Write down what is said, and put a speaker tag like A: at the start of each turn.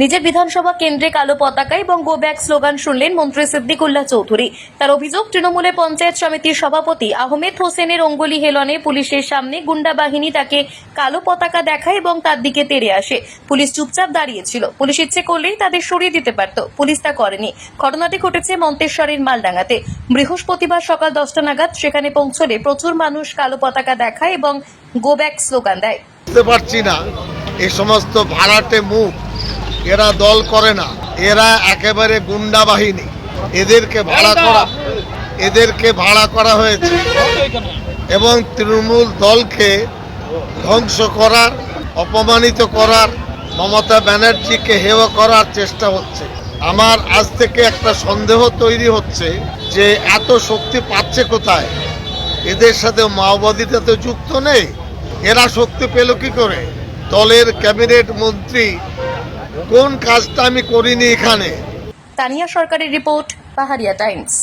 A: নিজের বিধানসভা কেন্দ্রে কালো পতাকা এবং গো ব্যাক স্লোগান শুনলেন মন্ত্রী সিদ্দিকুল্লাহ চৌধুরী। তার অভিযোগ, তৃণমূলের পঞ্চায়েত সমিতির সভাপতি আহমেদ হোসেনের অঙ্গলি হেলনে পুলিশের সামনে গুন্ডা বাহিনী তাকে কালো পতাকা দেখায় এবং তার দিকে তেড়ে আসে। পুলিশ চুপচাপ দাঁড়িয়েছিল পুলিশ ইচ্ছে করলেই তাদের সরিয়ে দিতে পারত। পুলিশ তা করেনি। ঘটনাটি ঘটেছে মন্তেশ্বরের মালডাঙ্গাতে। বৃহস্পতিবার সকাল দশটা নাগাদ সেখানে পৌঁছলে প্রচুর মানুষ কালো পতাকা দেখায় এবং গো ব্যাক স্লোগান দেয়।
B: বুঝতে পারছি না। এই সমস্ত ভাড়াটে মুখ এরা দল করে না। এরা একেবারে গুন্ডা বাহিনী। এদেরকে ভাড়া করা এদেরকে ভাড়া করা হয়েছে। এবং তৃণমূল দলকে ধ্বংস করার অপমানিত করার মমতা ব্যানার্জিকে হেয় করার চেষ্টা হচ্ছে। আমার আজ থেকে একটা সন্দেহ তৈরি হচ্ছে যে এত শক্তি পাচ্ছে কোথায়? এদের সাথে মাওবাদীটা তো যুক্ত নেই। এরা শক্তি পেল কি করে? দলের ক্যাবিনেট মন্ত্রী কোন কাজটা আমি করিনি এখানে?
A: তানিয়া সরকারের রিপোর্ট পাহাড়িয়া টাইমস।